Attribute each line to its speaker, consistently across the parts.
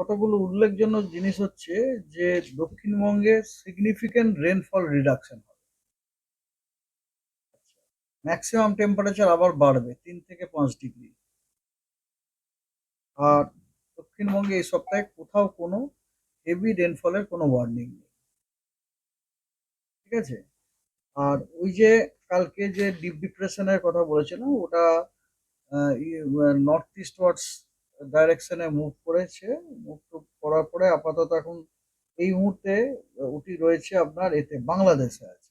Speaker 1: কতগুলো উল্লেখযোগ্য জিনিস হচ্ছে যে দক্ষিণবঙ্গে সিগনিফিক্যান্ট রেনফল রিডাকশন হবে। ম্যাক্সিমাম টেম্পারেচার আবার বাড়বে, তিন থেকে পাঁচ ডিগ্রি আর দক্ষিণবঙ্গে এই সপ্তাহে কোথাও কোনো হেভি রেনফলের কোনো ওয়ার্নিং নেই। ঠিক আছে? আর ওই যে কালকে যে ডিপ ডিপ্রেশনের কথা বলেছিলাম, ওটা নর্থ ইস্ট ওয়ার্ডস ডাইরেকশনে মুভ করেছে। মুভ করার পরে আপাতত এখন এই মুহূর্তে ওটি রয়েছে আপনার এতে বাংলাদেশে আছে।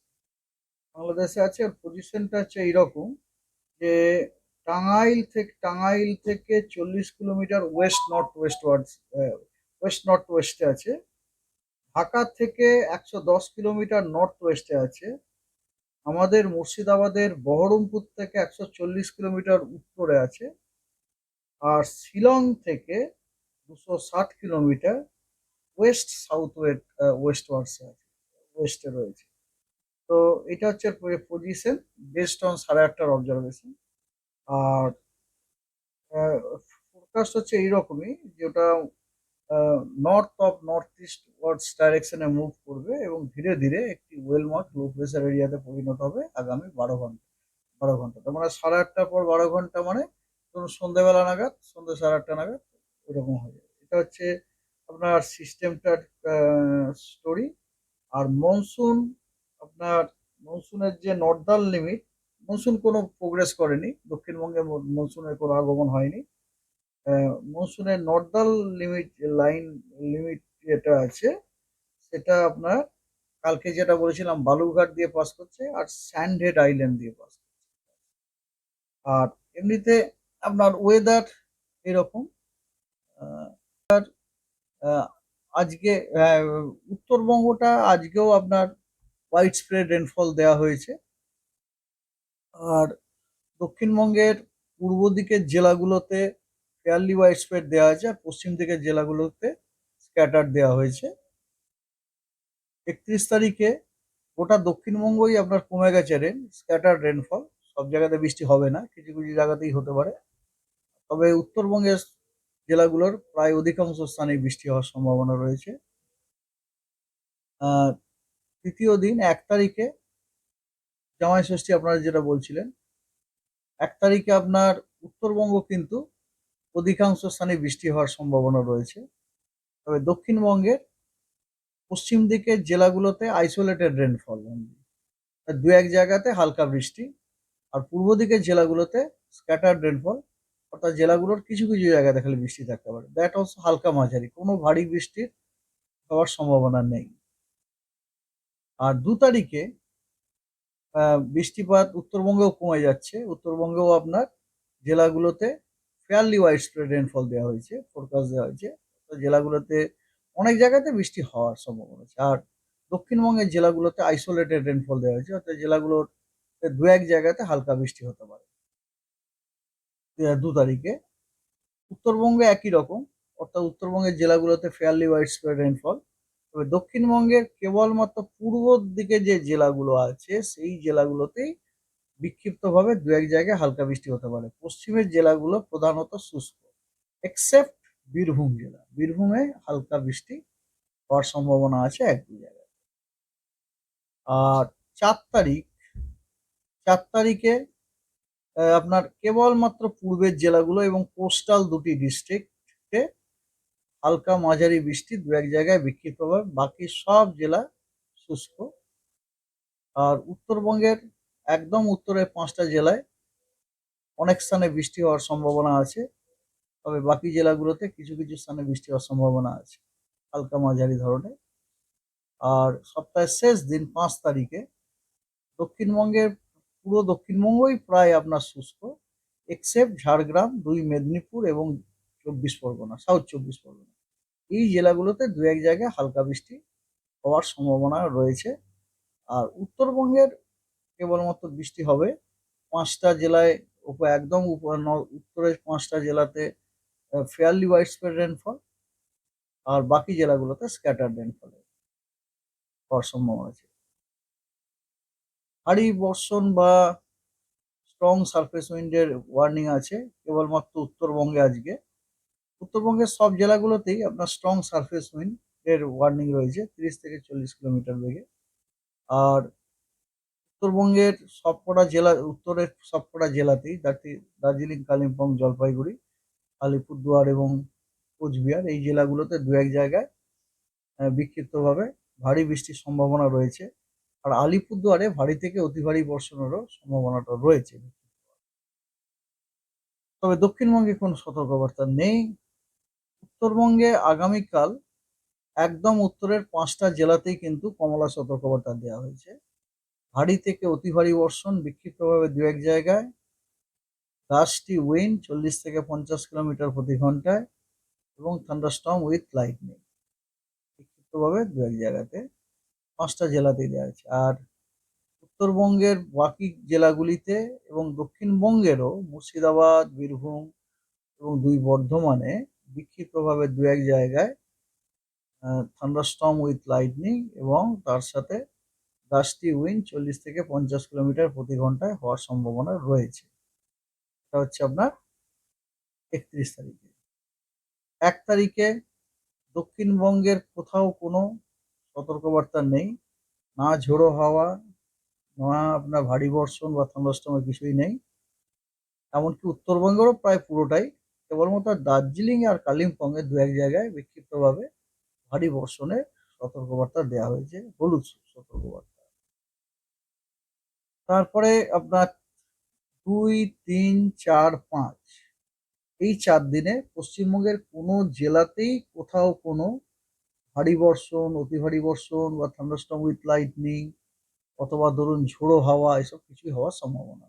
Speaker 1: বাংলাদেশে আছে আর পজিশনটা হচ্ছে এইরকম যে টাঙ্গাইল থেকে টাঙ্গাইল থেকে চল্লিশ kilometre west north westwards west north ওয়েস্টে আছে। ঢাকা থেকে একশো দশ কিলোমিটার নর্থ ওয়েস্টে আছে। আমাদের মুর্শিদাবাদের বহরমপুর থেকে একশো চল্লিশ কিলোমিটার উত্তরে আছে। আর শিলং থেকে দুশো ষাট kilometre west south west west ওয়ার্ডসে আছে, ওয়েস্টে রয়েছে। তো এটা হচ্ছে পজিশন বেসড অন সাড়ে আটটার অবজারভেশন আর ফোরকাস্ট হচ্ছে এইরকমই যে ওটা north of north eastwards ডাইরেকশনে মুভ করবে এবং ধীরে ধীরে একটি ওয়েল মার্ক লো প্রেশার এরিয়াতে পরিণত হবে আগামী বারো ঘণ্টা বারো ঘণ্টা। তার মানে সাড়ে আটটার পর বারো ঘণ্টা মানে ধরুন সন্ধ্যেবেলা নাগাদ, সন্ধ্যে সাড়ে আটটা নাগাদ এরকম হয়ে যাবে এটা হচ্ছে আপনার সিস্টেমটার স্টোরি আর মনসুন আপনার মনসুনের যে নর্দার্ন লিমিট মনসুন কোনো প্রোগ্রেস করেনি। দক্ষিণবঙ্গে মনসুনের কোনো আগমন হয়নি। মনসুনের নর্দার্ন লিমিট লাইন লিমিট যেটা আছে, সেটা আপনার কালকে যেটা বলেছিলাম বালুঘাট দিয়ে পাস করছে আর স্যান্ডহেড আইল্যান্ড দিয়ে পাস করছে। আর এমনিতে আপনার ওয়েদার এরকম। আজকে উত্তরবঙ্গটা আজকেও আপনার হোয়াইট স্প্রেড রেনফল দেওয়া হয়েছে। আর দক্ষিণবঙ্গের পূর্ব দিকের জেলাগুলোতে ফেয়ারলি হোয়াইট স্প্রেড দেওয়া হয়েছে আর পশ্চিম দিকের জেলাগুলোতে স্ক্যাটার দেওয়া হয়েছে। একত্রিশ তারিখে গোটা দক্ষিণবঙ্গই আপনার কমে গেছে রেন স্ক্যাটার রেনফল সব জায়গাতে বৃষ্টি হবে না, কিছু কিছু জায়গাতেই হতে পারে। তবে উত্তরবঙ্গের জেলাগুলোর প্রায় অধিকাংশ স্থানে বৃষ্টি হওয়ার সম্ভাবনা রয়েছে। তৃতীয় দিন এক তারিখে জামাই ষষ্ঠী আপনারা যেটা বলছিলেন, এক তারিখে আপনার উত্তরবঙ্গ কিন্তু অধিকাংশ স্থানে বৃষ্টি হওয়ার সম্ভাবনা রয়েছে। তবে দক্ষিণবঙ্গের পশ্চিম দিকের জেলাগুলোতে আইসোলেটেড রেনফল দু এক জায়গাতে হালকা বৃষ্টি, আর পূর্ব দিকের জেলাগুলোতে স্ক্যাটার্ড রেনফল অর্থাৎ জেলাগুলোর কিছু কিছু জায়গায় খালি বৃষ্টি থাকতে পারে। দ্যাট অলসো হালকা মাঝারি। কোনো ভারী বৃষ্টির হওয়ার সম্ভাবনা নেই। আর দু তারিখে বৃষ্টিপাত উত্তরবঙ্গেও কমে যাচ্ছে। উত্তরবঙ্গেও আপনার জেলাগুলোতে ফেয়ারলি ওয়াইড স্প্রেড রেনফল দেওয়া হয়েছে ফোরকাস্ট দেওয়া হয়েছে। জেলাগুলোতে, অনেক জায়গাতে বৃষ্টি হওয়ার সম্ভাবনা আছে। আর দক্ষিণবঙ্গের জেলাগুলোতে আইসোলেটেড রেনফল দেওয়া হয়েছে। অর্থাৎ জেলাগুলোর দু এক জায়গাতে হালকা বৃষ্টি হতে পারে। দু তারিখে। উত্তরবঙ্গে একই রকম, অর্থাৎ উত্তরবঙ্গের জেলাগুলোতে ফেয়ারলি ওয়াইড স্প্রেড রেনফল তবে দক্ষিণবঙ্গের কেবলমাত্র পূর্ব দিকে যে জেলাগুলো আছে, সেই জেলাগুলোতেই বিক্ষিপ্তভাবে দু এক জায়গায় হালকা বৃষ্টি হতে পারে। পশ্চিমের জেলাগুলো প্রধানত শুষ্ক এক্সেপ্ট বীরভূম জেলা। বীরভূমে হালকা বৃষ্টি হওয়ার সম্ভাবনা আছে এক দু জায়গায়। আর চার তারিখ, চার তারিখে আপনার কেবলমাত্র পূর্বের জেলাগুলো এবং কোস্টাল দুটি ডিস্ট্রিক্টে হালকা মাঝারি বৃষ্টি দু এক জায়গায় বিক্ষিপ্ত হবে। বাকি সব জেলা শুষ্ক। আর উত্তরবঙ্গের একদম উত্তরের পাঁচটা জেলায় অনেক স্থানে বৃষ্টি হওয়ার সম্ভাবনা আছে, তবে বাকি জেলাগুলোতে কিছু কিছু স্থানে বৃষ্টি হওয়ার সম্ভাবনা আছে, হালকা মাঝারি ধরনের। আর সপ্তাহের শেষ দিন পাঁচ তারিখে দক্ষিণবঙ্গের পুরো দক্ষিণবঙ্গই প্রায় আপনার শুষ্ক এক্সেপ্ট ঝাড়গ্রাম, দুই মেদিনীপুর এবং চব্বিশ পরগনা সাউথ চব্বিশ পরগনা। এই জেলাগুলোতে দু এক জায়গায় হালকা বৃষ্টি হওয়ার সম্ভাবনা রয়েছে। আর উত্তরবঙ্গের কেবলমাত্র বৃষ্টি হবে পাঁচটা জেলায় একদম উত্তরের পাঁচটা জেলাতে ফেয়ারলি ওয়াইড স্প্রেড রেনফল আর বাকি জেলাগুলোতে স্ক্যাটার রেনফল হওয়ার সম্ভাবনা আছে। ভারী বর্ষণ বা স্ট্রং সারফেস উইন্ডের ওয়ার্নিং আছে, কেবলমাত্র উত্তরবঙ্গে আজকে। উত্তরবঙ্গের সব জেলাগুলোতেই আপনার স্ট্রং সারফেস উইন্ড এর ওয়ার্নিং রয়েছে, তিরিশ থেকে চল্লিশ কিলোমিটার বেগে। আর উত্তরবঙ্গের সবকটা জেলা, উত্তরের সবকটা জেলাতেই দার্জি- দার্জিলিং, কালিম্পং, জলপাইগুড়ি, আলিপুরদুয়ার এবং কোচবিহার, এই জেলাগুলোতে দু এক জায়গায় বিক্ষিপ্তভাবে ভারী বৃষ্টির সম্ভাবনা রয়েছে। আর আলিপুরদুয়ারে ভারী থেকে অতি ভারী বর্ষণেরও সম্ভাবনাটা রয়েছে। তবে দক্ষিণবঙ্গে কোনো সতর্কবার্তা নেই। উত্তরবঙ্গে আগামীকাল একদম উত্তরের পাঁচটা জেলাতেই কিন্তু কমলা সতর্কবার্তা দেওয়া হয়েছে। ভারী থেকে অতি ভারী বর্ষণ বিক্ষিপ্তভাবে দু এক জায়গায়। গাছটি উইন্ড চল্লিশ থেকে পঞ্চাশ কিলোমিটার প্রতি ঘন্টায় এবং থান্ডারস্টর্ম উইথ লাইটনিং বিক্ষিপ্তভাবে দু এক জায়গাতে পাঁচটা জেলাতেই দেওয়া আছে আর উত্তরবঙ্গের বাকি জেলাগুলিতে এবং দক্ষিণবঙ্গেরও মুর্শিদাবাদ, বীরভূম এবং দুই বর্ধমানে বিক্ষিপ্তভাবে দু এক জায়গায় থান্ডারস্টর্ম উইথ লাইটনিং এবং তার সাথে গাছটি উইন্ড চল্লিশ থেকে পঞ্চাশ কিলোমিটার প্রতি ঘন্টায় হওয়ার সম্ভাবনা রয়েছে। এটা হচ্ছে আপনার একত্রিশ তারিখে। এক তারিখে দক্ষিণবঙ্গের কোথাও কোনো সতর্কবার্তা নেই। না ঝোড়ো হাওয়া, না আপনার ভারী বর্ষণ বা থান্ডারস্টর্মের কিছুই নেই। এমনকি উত্তরবঙ্গেরও প্রায় পুরোটাই। কেবলমাত্র দার্জিলিং আর কালিম্পংয়ের দু এক জায়গায় বিক্ষিপ্তভাবে ভারী বর্ষণের সতর্কবার্তা দেওয়া হয়েছে। হলুদ সতর্কবার্তা। তারপরে আপনার দুই, তিন, চার, পাঁচ। এই চার দিনে পশ্চিমবঙ্গের কোনো জেলাতেই কোথাও কোনো ভারী বর্ষণ অতি ভারী বর্ষণ বা থান্ডারস্টর্ম উইথ লাইটনিং অথবা ধরুন ঝোড়ো হাওয়া, এসব কিছুই হওয়ার সম্ভাবনা।